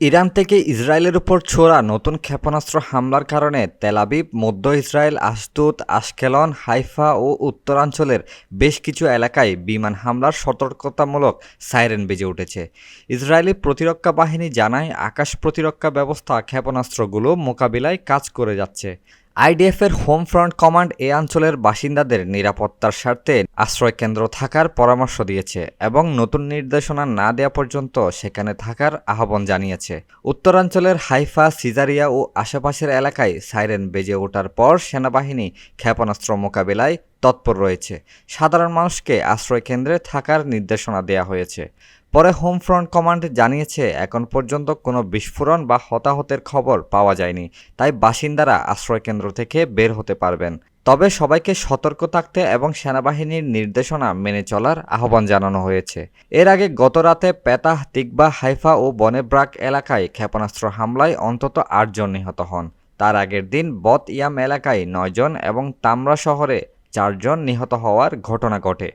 Iran থেকে ইসরায়েলের উপর ছোড়া নতুন ক্ষেপণাস্ত্র হামলার কারণে তেলাবিব মধ্য ইসরায়েল, আস্তুত, আশকেলন, হাইফা ও উত্তরাঞ্চলের বেশ কিছু এলাকায় বিমান হামলার সতর্কতামূলক সাইরেন বেজে উঠেছে। ইসরায়েলি প্রতিরক্ষা বাহিনী জানায়, আকাশ প্রতিরক্ষা ব্যবস্থা ক্ষেপণাস্ত্রগুলো মোকাবিলায় কাজ করে যাচ্ছে। আইডিএফের হোম ফ্রন্ট কমান্ড এ অঞ্চলের বাসিন্দাদের নিরাপত্তার স্বার্থে আশ্রয়কেন্দ্র থাকার পরামর্শ দিয়েছে এবং নতুন নির্দেশনা না দেওয়া পর্যন্ত সেখানে থাকার আহ্বান জানিয়েছে। উত্তরাঞ্চলের হাইফা, সিজারিয়া ও আশেপাশের এলাকায় সাইরেন বেজে ওঠার পর সেনাবাহিনী ক্ষেপণাস্ত্র মোকাবেলায় তৎপর রয়েছে। সাধারণ মানুষকে আশ্রয়কেন্দ্রে থাকার নির্দেশনা দেওয়া হয়েছে। পরে হোম ফ্রন্ট কমান্ড জানিয়েছে, এখন পর্যন্ত কোনো বিস্ফোরণ বা হতাহতের খবর পাওয়া যায়নি, তাই বাসিন্দারা আশ্রয়কেন্দ্র থেকে বের হতে পারবেন। তবে সবাইকে সতর্ক থাকতে এবং সেনাবাহিনীর নির্দেশনা মেনে চলার আহ্বান জানানো হয়েছে। এর আগে গত রাতে পেতাহ তিকবা হাইফা ও বনেব্রাক এলাকায় ক্ষেপণাস্ত্র হামলায় অন্তত আটজন নিহত হন। তার আগের দিন বত ইয়াম এলাকায় নয়জন এবং তামরা শহরে চারজন নিহত হওয়ার ঘটনা ঘটে।